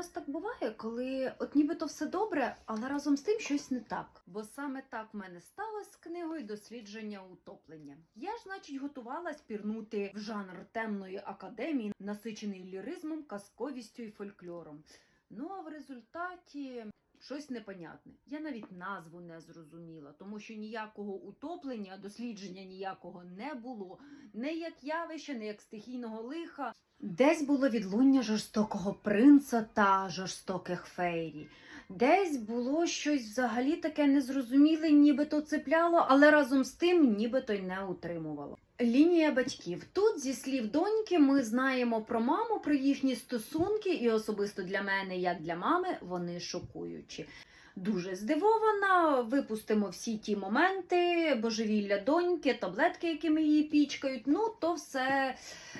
вас так буває, коли от нібито все добре, але разом з тим щось не так. Бо саме так в мене сталося з книгою дослідження утоплення. Я ж, значить, готувалась пірнути в жанр темної академії, насичений ліризмом, казковістю і фольклором. Ну а в результаті щось непонятне. Я навіть назву не зрозуміла, тому що ніякого утоплення, дослідження ніякого не було. Не як явище, не як стихійного лиха. Десь було відлуння жорстокого принца та жорстоких фейрі. Десь було щось взагалі таке незрозуміле, нібито цепляло, але разом з тим нібито й не утримувало. Лінія батьків. Тут, зі слів доньки, ми знаємо про маму, про їхні стосунки, і особисто для мене, як для мами, вони шокуючі. Дуже здивована. Випустимо всі ті моменти, божевілля доньки, таблетки, якими її пічкають. Ну, то все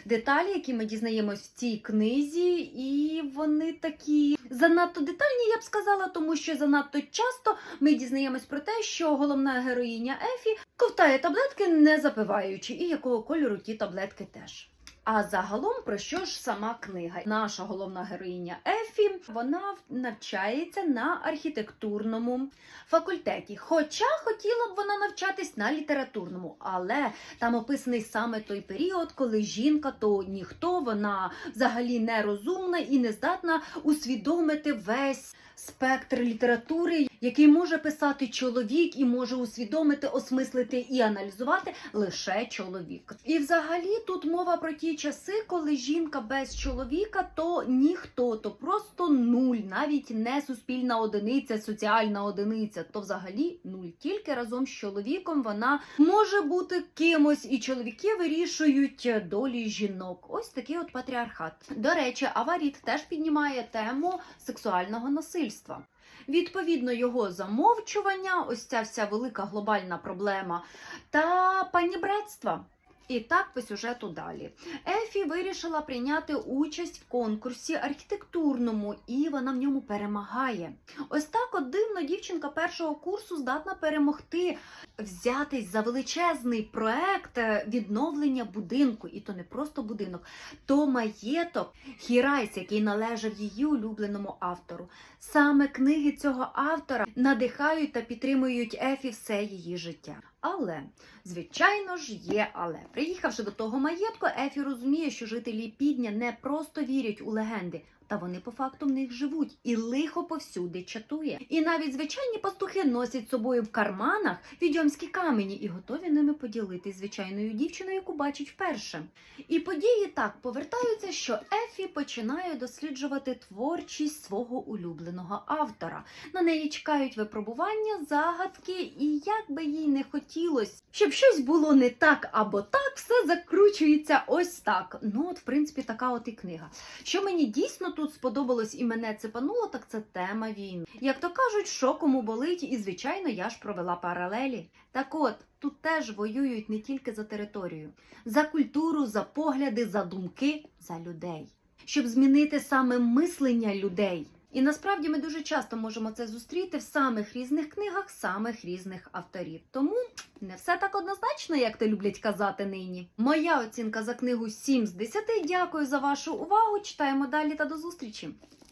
деталі, які ми дізнаємось в цій книзі, і вони такі занадто детальні, я б сказала, тому що занадто часто ми дізнаємось про те, що головна героїня Ефі ковтає таблетки, не запиваючи, і якого кольору ті таблетки теж. А загалом про що ж сама книга? Наша головна героїня Ефі вона навчається на архітектурному факультеті. Хоча хотіла б вона навчатись на літературному, але там описаний саме той період, коли жінка то ніхто, вона взагалі нерозумна і не здатна усвідомити весь спектр літератури, який може писати чоловік і може усвідомити, осмислити і аналізувати лише чоловік. І взагалі тут мова про ті часи, коли жінка без чоловіка то ніхто, то просто нуль, навіть не суспільна одиниця, соціальна одиниця, то взагалі нуль. Тільки разом з чоловіком вона може бути кимось, і чоловіки вирішують долі жінок. Ось такий от патріархат. До речі, Аваріт теж піднімає тему сексуального насильства. Відповідно, його замовчування, ось ця вся велика глобальна проблема, та панібратства. І так по сюжету далі. Ефі вирішила прийняти участь в конкурсі архітектурному, і вона в ньому перемагає. Ось так от дивно дівчинка першого курсу здатна перемогти, взятись за величезний проект е, відновлення будинку. І то не просто будинок, то маєток Хірайс, який належав її улюбленому автору. Саме книги цього автора надихають та підтримують Ефі все її життя. Але, звичайно ж, є але. Приїхавши до того маєтку, Ефі розуміє, що жителі Підня не просто вірять у легенди, та вони по факту в них живуть, і лихо повсюди чатує. І навіть звичайні пастухи носять з собою в карманах відьомські камені і готові ними поділитись звичайною дівчиною, яку бачать вперше. І події так повертаються, що Ефі починає досліджувати творчість свого улюбленого автора. На неї чекають випробування, загадки, і як би їй не хотілося, щоб щось було не так або так, все закручується ось так. Ну, от, в принципі, така от і книга. Що мені дійсно тут сподобалось і мене цепануло, так це тема війни. Як то кажуть, що кому болить, і звичайно, я ж провела паралелі. Так от. Тут теж воюють не тільки за територію, за культуру, за погляди, за думки, за людей, щоб змінити саме мислення людей. І насправді ми дуже часто можемо це зустріти в самих різних книгах, самих різних авторів. Тому не все так однозначно, як то люблять казати нині. Моя оцінка за книгу 7 з 10. Дякую за вашу увагу. Читаємо далі та до зустрічі.